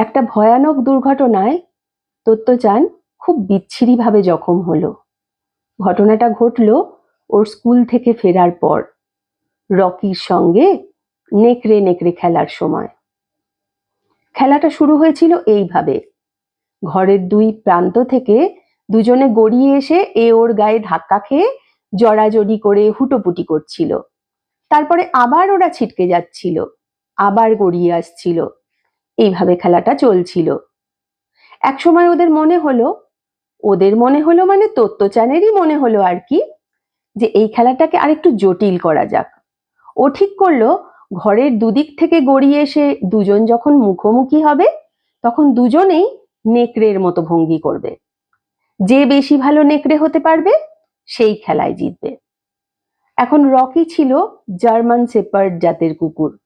একটা ভয়ানক দুর্ঘটনায় তত্ত্বচান খুব বিচ্ছিরিভাবে জখম হলো। ঘটনাটা ঘটলো ওর স্কুল থেকে ফেরার পর, রকির সঙ্গে নেকড়ে নেকড়ে খেলার সময়। খেলাটা শুরু হয়েছিল এইভাবে। ঘরের দুই প্রান্ত থেকে দুজনে গড়িয়ে এসে এ ওর গায়ে ধাক্কা খেয়ে জড়াজড়ি করে হুটোপুটি করছিল। তারপরে আবার ওরা ছিটকে যাচ্ছিল, আবার গড়িয়ে আসছিল। এইভাবে খেলাটা চলছিল। একসময় ওদের মনে হলো, ওদের মনে হলো মানে তত্ত্বচানেরই মনে হলো আর কি, যে এই খেলাটাকে আরেকটু জটিল করা যাক। ও ঠিক করল, ঘরের দুদিক থেকে গড়িয়ে এসে দুজন যখন মুখোমুখি হবে, তখন দুজনেই নেকড়ের মতো ভঙ্গি করবে। যে বেশি ভালো নেকড়ে হতে পারবে, সেই খেলায় জিতবে। এখন রকি ছিল জার্মান সেপার্ড জাতের কুকুর।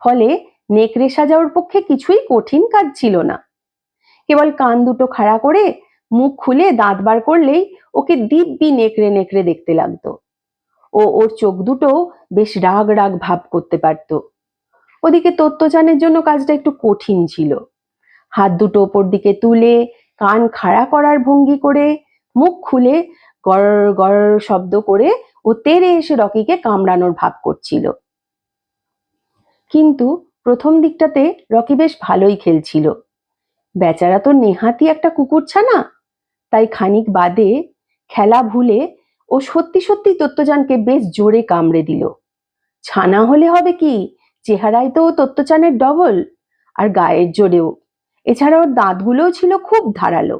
ফলে নেকড়ে সাজাওয়ার পক্ষে কিছুই কঠিন কাজ ছিল না। কেবল কান দুটো খাড়া করে মুখ খুলে দাঁত বার করলেই ওকে দিব্যি নেকড়ে নেকড়ে দেখতে লাগতো। ও ওর চোখ দুটো বেশ রাগ রাগ ভাব করতে পারত। ওদিকে তত্ত্বচানের জন্য কাজটা একটু কঠিন ছিল। হাত দুটো ওপর দিকে তুলে, কান খাড়া করার ভঙ্গি করে, মুখ খুলে গড় গড় শব্দ করে ও তেড়ে এসে রকিকে কামড়ানোর ভাব করছিল। কিন্তু প্রথম দিকটাতে রকি বেশ ভালোই খেলছিল। বেচারা তো নেহাতি একটা কুকুর ছানা তাই খানিক বাদে খেলা ভুলে ও সত্যি সত্যি তত্ত্বচানকে বেশ জোরে কামড়ে দিল। ছানা হলে হবে কি, চেহারায় তো তত্ত্বচানের ডবল, আর গায়ের জোরেও। এছাড়া ওর দাঁতগুলোও ছিল খুব ধারালো।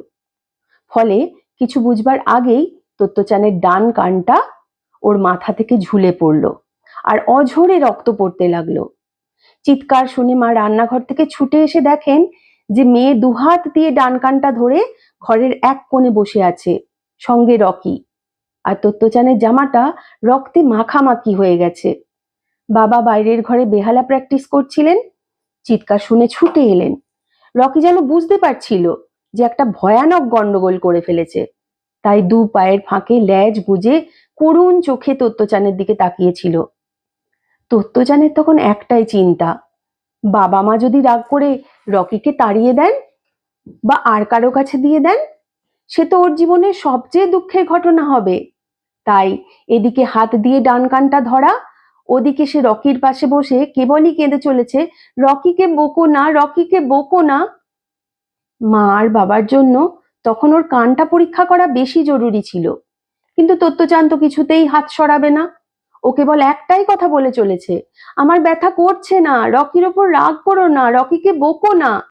ফলে কিছু বুঝবার আগেই তত্ত্বচানের ডান কানটা ওর মাথা থেকে ঝুলে পড়ল, আর অঝরে রক্ত পড়তে লাগল। চিৎকার শুনে মা রান্নাঘর থেকে ছুটে এসে দেখেন যে মেয়ে দুহাত দিয়ে ডান কানটা ধরে ঘরের এক কোণে বসে আছে, সঙ্গে রকি। আর তত্ত্বচানের জামাটা রক্তে মাখামাখি হয়ে গেছে। বাবা বাইরের ঘরে বেহালা প্র্যাকটিস করছিলেন, চিৎকার শুনে ছুটে এলেন। রকি যেন বুঝতে পারছিল যে একটা ভয়ানক গন্ডগোল করে ফেলেছে। তাই দু পায়ের ফাঁকে ল্যাজ গুজে করুণ চোখে তত্ত্বচানের দিকে তাকিয়েছিল। তত্ত্বচানের তখন একটাই চিন্তা। বাবা মা যদি রাগ করে রকিকে তাড়িয়ে দেন বা আর কারও কাছে দিয়ে দেন, সে তো ওর জীবনের সবচেয়ে দুঃখের ঘটনা হবে। তাই এদিকে হাত দিয়ে ডান কানটা ধরা, ওদিকে সে রকির পাশে বসে কেবলই কেঁদে চলেছে, রকিকে বকো না, রকিকে বকো না। মা আর বাবার জন্য তখন ওর কানটা পরীক্ষা করা বেশি জরুরি ছিল। কিন্তু তত্ত্বচান তো কিছুতেই হাত সরাবে না। ও কেবল একটাই কথা বলে চলেছে। আমার ব্যথা করছে না, রকির ওপর রাগ করো না, রকিকে বকো না।